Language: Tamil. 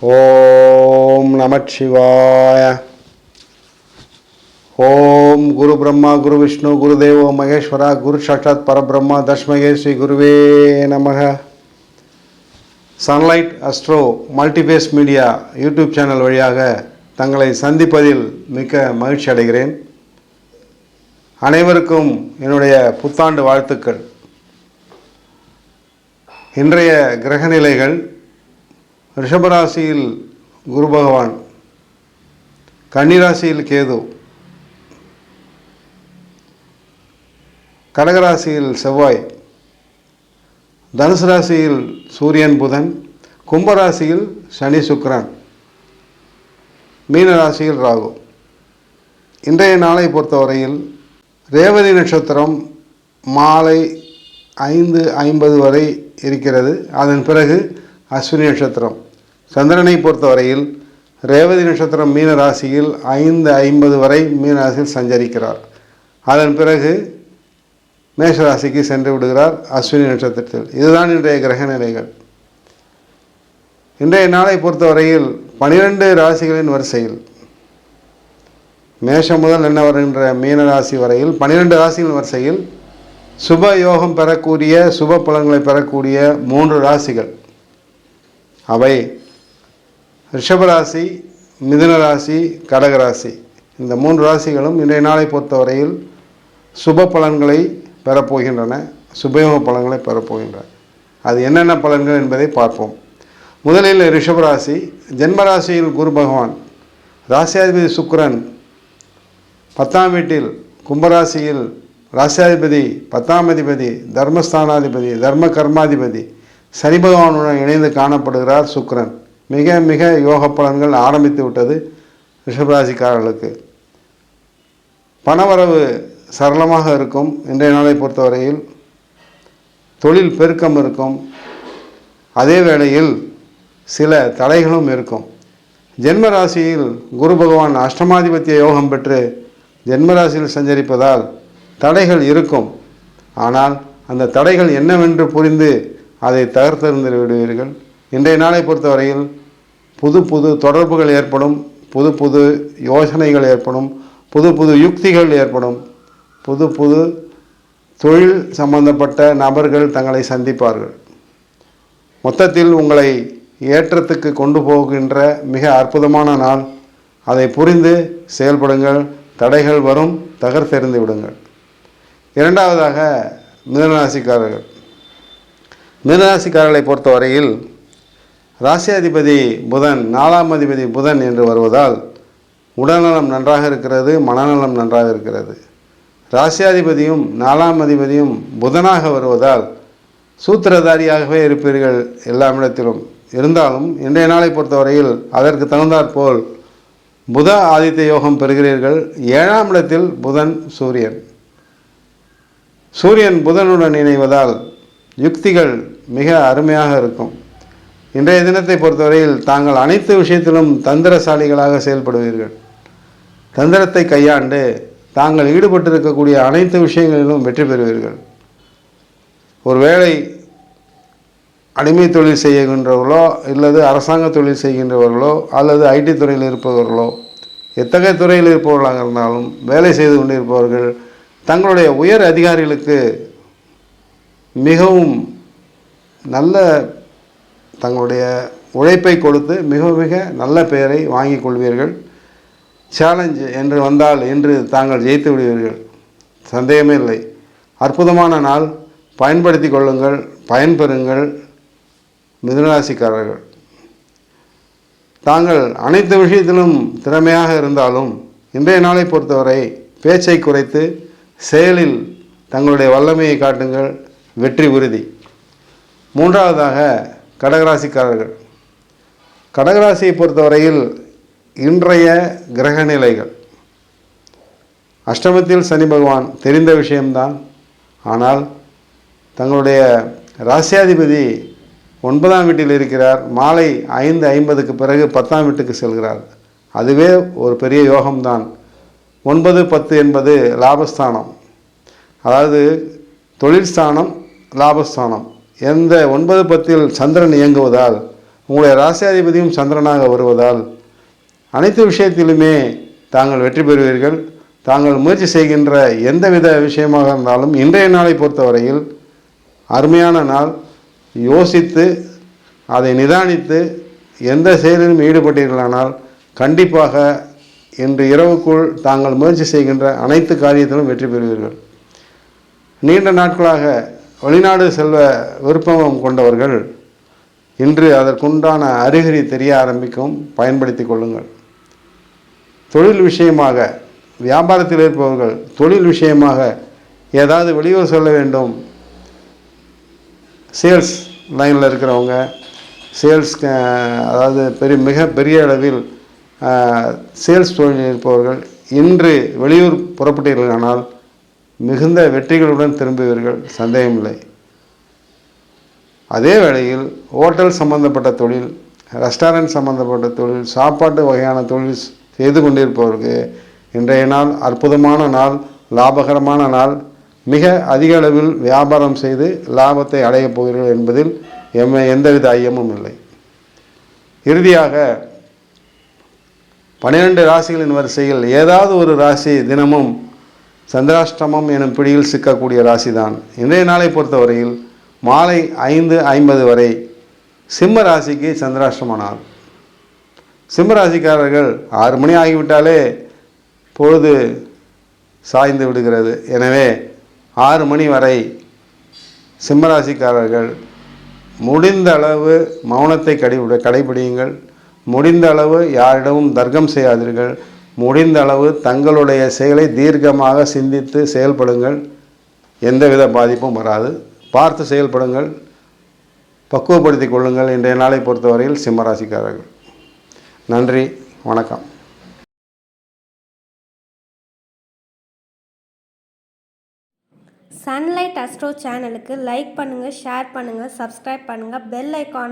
ஓம் நமச்சிவாய ஓம் குரு பிரம்மா குரு விஷ்ணு குரு தேவோ மகேஸ்வரா குரு சாட்சாத் பரபிரம்மா தஸ்மகே ஸ்ரீ குருவே நமக. Sunlight Astro multiphase media YouTube channel வழியாக தங்களை சந்திப்பதில் மிக்க மகிழ்ச்சி அடைகிறேன். அனைவருக்கும் என்னுடைய புத்தாண்டு வாழ்த்துக்கள். இன்றைய கிரகநிலைகள் ரிஷபராசியில் குரு பகவான் கன்னிராசியில் கேது கடகராசியில் செவ்வாய் தனுசு ராசியில் சூரியன் புதன் கும்பராசியில் சனி சுக்கிரன் மீன ராசியில் ராகு. இன்றைய நாளை பொறுத்தவரையில் ரேவதி நட்சத்திரம் மாலை ஐந்து ஐம்பது வரை இருக்கிறது. அதன் பிறகு அஸ்வினி நட்சத்திரம். சந்திரனை பொறுத்தவரையில் ரேவதி நட்சத்திரம் மீன ராசியில் ஐந்து ஐம்பது வரை மீன ராசியில் சஞ்சரிக்கிறார். அதன் பிறகு மேஷராசிக்கு சென்று விடுகிறார் அஸ்வினி நட்சத்திரத்தில். இதுதான் இன்றைய கிரக நிலைகள். இன்றைய நாளை பொறுத்தவரையில் பனிரெண்டு ராசிகளின் வரிசையில் மேஷம் முதல் என்ன வருகின்ற மீன ராசி வரையில் பனிரெண்டு ராசிகளின் வரிசையில் சுப யோகம் பெறக்கூடிய சுப பலன்களை பெறக்கூடிய மூன்று ராசிகள். அவை ரிஷபராசி மிதுன ராசி கடகராசி. இந்த மூன்று ராசிகளும் இன்றைய நாளை பொறுத்தவரையில் சுப பலன்களை பெறப்போகின்றன. சுபயோக பலன்களை பெறப்போகின்றன. அது என்னென்ன பலன்கள் என்பதை பார்ப்போம். முதலில் ரிஷபராசி. ஜென்மராசியில் குரு பகவான். ராசியாதிபதி சுக்கரன். பத்தாம் வீட்டில் கும்பராசியில் ராசியாதிபதி பத்தாம் அதிபதி தர்மஸ்தானாதிபதி தர்ம கர்மாதிபதி. சனி பகவானுடன் இணைந்து காணப்படுகிறார் சுக்கரன். மிக மிக யோக பலன்கள் ஆரம்பித்து விட்டது ரிஷபராசிக்காரர்களுக்கு. பணவரவு சரளமாக இருக்கும். இன்றைய நாளை பொறுத்தவரையில் தொழில் பெருக்கம் இருக்கும். அதே வேளையில் சில தடைகளும் இருக்கும். ஜென்மராசியில் குரு பகவான் அஷ்டமாதிபத்திய யோகம் பெற்று ஜென்மராசியில் சஞ்சரிப்பதால் தடைகள் இருக்கும். ஆனால் அந்த தடைகள் என்னவென்று புரிந்து அதை தகர்த்தெறிந்து விடுவீர்கள் இன்றைய நாளை பொறுத்தவரையில் புது புது தொடர்புகள் ஏற்படும் புது புது யோசனைகள் ஏற்படும் புது புது யுக்திகள் ஏற்படும் புது புது தொழில் சம்பந்தப்பட்ட நபர்கள் தங்களை சந்திப்பார்கள். மொத்தத்தில் உங்களை ஏற்றத்துக்கு கொண்டு போகின்ற மிக அற்புதமான நாள். அதை புரிந்து செயல்படுங்கள் தடைகள் வரும் தகர்த்தெறிந்து விடுங்கள். இரண்டாவதாக மிதனராசிக்காரர்கள். மீனராசிக்காரர்களை பொறுத்தவரையில் ராசியாதிபதி புதன் நாலாம் அதிபதி புதன் என்று வருவதால் உடல்நலம் நன்றாக இருக்கிறது மனநலம் நன்றாக இருக்கிறது. ராசியாதிபதியும் நாலாம் அதிபதியும் புதனாக வருவதால் சூத்திரதாரியாகவே இருப்பீர்கள் எல்லாமிடத்திலும் இருந்தாலும் இன்றைய நாளை பொறுத்தவரையில் அதற்கு தகுந்தாற்போல் புத ஆதித்த யோகம் பெறுகிறீர்கள். ஏழாம் இடத்தில் புதன் சூரியன். சூரியன் புதனுடன் இணைவதால் யுக்திகள் மிக அருமையாக இருக்கும். இன்றைய தினத்தை பொறுத்தவரையில் தாங்கள் அனைத்து விஷயத்திலும் தந்திரசாலிகளாக செயல்படுவீர்கள். தந்திரத்தை கையாண்டு தாங்கள் ஈடுபட்டிருக்கக்கூடிய அனைத்து விஷயங்களிலும் வெற்றி பெறுவீர்கள். ஒருவேளை அடிமை தொழில் செய்கின்றவர்களோ அல்லது அரசாங்க தொழில் செய்கின்றவர்களோ அல்லது ஐடி துறையில் இருப்பவர்களோ எத்தகைய துறையில் இருப்பவர்களாக இருந்தாலும் வேலை செய்து கொண்டிருப்பவர்கள் தங்களுடைய உயர் அதிகாரிகளுக்கு மிகவும் நல்ல தங்களுடைய உழைப்பை கொடுத்து மிக மிக நல்ல பெயரை வாங்கிக் கொள்வீர்கள். சேலஞ்சு என்று வந்தால் என்று தாங்கள் ஜெயித்து விடுவீர்கள். சந்தேகமே இல்லை. அற்புதமான நாள். பயன்படுத்தி கொள்ளுங்கள். பயன்பெறுங்கள் மிதுனராசிக்காரர்கள். தாங்கள் அனைத்து விஷயத்திலும் திறமையாக இருந்தாலும் இன்றைய நாளை பொறுத்தவரை பேச்சை குறைத்து செயலில் தங்களுடைய வல்லமையை காட்டுங்கள். வெற்றி உறுதி. மூன்றாவதாக கடகராசிக்காரர்கள். கடகராசியை பொறுத்தவரையில் இன்றைய கிரக நிலைகள் அஷ்டமத்தில் சனி பகவான் தெரிந்த விஷயம்தான். ஆனால் தங்களுடைய ராசியாதிபதி ஒன்பதாம் வீட்டில் இருக்கிறார். மாலை ஐந்து ஐம்பதுக்கு பிறகு பத்தாம் வீட்டுக்கு செல்கிறார். அதுவே ஒரு பெரிய யோகம்தான். ஒன்பது பத்து என்பது லாபஸ்தானம். அதாவது தொழில் ஸ்தானம் லாபஸ்தானம். எந்த ஒன்பது பத்தில் சந்திரன் இயங்குவதால் உங்களுடைய ராசியாதிபதியும் சந்திரனாக வருவதால் அனைத்து விஷயத்திலுமே தாங்கள் வெற்றி பெறுவீர்கள். தாங்கள் முயற்சி செய்கின்ற எந்தவித விஷயமாக இருந்தாலும் இன்றைய நாளை பொறுத்தவரையில் அருமையான நாள். யோசித்து அதை நிதானித்து எந்த செயலிலும் ஈடுபட்டீர்களானால் கண்டிப்பாக இன்று இரவுக்குள் தாங்கள் முயற்சி செய்கின்ற அனைத்து காரியத்திலும் வெற்றி பெறுவீர்கள். நீண்ட நாட்களாக வெளிநாடு செல்வ விருப்பம் கொண்டவர்கள் இன்று அதற்குண்டான அறிகுறி தெரிய ஆரம்பிக்கும் பயன்படுத்தி கொள்ளுங்கள். தொழில் விஷயமாக வியாபாரத்தில் இருப்பவர்கள் தொழில் விஷயமாக ஏதாவது வெளியூர் செல்ல வேண்டும். சேல்ஸ் லைனில் இருக்கிறவங்க சேல்ஸ் அதாவது பெரிய மிக பெரிய அளவில் சேல்ஸ் தொழில் இருப்பவர்கள் இன்று வெளியூர் புறப்பட்டீர்களானால் மிகுந்த வெற்றிகளுடன் திரும்புவீர்கள். சந்தேகமில்லை. அதே வேளையில் ஹோட்டல் சம்பந்தப்பட்ட தொழில் ரெஸ்டாரண்ட் சம்பந்தப்பட்ட தொழில் சாப்பாட்டு வகையான தொழில் செய்து கொண்டிருப்பவருக்கு இன்றைய நாள் அற்புதமான நாள் லாபகரமான நாள். மிக அதிக அளவில் வியாபாரம் செய்து லாபத்தை அடையப் போகிறீர்கள் என்பதில் எம் எந்தவித ஐயமும் இல்லை. இறுதியாக பன்னிரெண்டு ராசிகளின் வரிசையில் ஏதாவது ஒரு ராசி தினமும் சந்திராஷ்டமம் எனும் பிடியில் சிக்கக்கூடிய ராசிதான். இன்றைய நாளை பொறுத்தவரையில் மாலை ஐந்து ஐம்பது வரை சிம்ம ராசிக்கு சந்திராஷ்டம நாள் சிம்ம ராசிக்காரர்கள் ஆறு மணி ஆகிவிட்டாலே பொழுது சாய்ந்து விடுகிறது. எனவே ஆறு மணி வரை சிம்மராசிக்காரர்கள் முடிந்த அளவு மௌனத்தை கடை கடைபிடியுங்கள். முடிந்த அளவு யாரிடமும் தர்க்கம் செய்யாதீர்கள். முடிந்த அளவு தங்களுடைய செயலை தீர்க்கமாக சிந்தித்து செயல்படுங்கள். எந்தவித பாதிப்பும் வராது. பார்த்து செயல்படுங்கள். பக்குவப்படுத்திக் கொள்ளுங்கள். இன்றைய நாளை பொறுத்தவரையில் சிம்மராசிக்காரர்கள். நன்றி. வணக்கம். சன்லைட் அஸ்ட்ரோ சேனலுக்கு லைக் பண்ணுங்கள் ஷேர் பண்ணுங்கள் சப்ஸ்கிரைப் பண்ணுங்கள் பெல் ஐக்கானை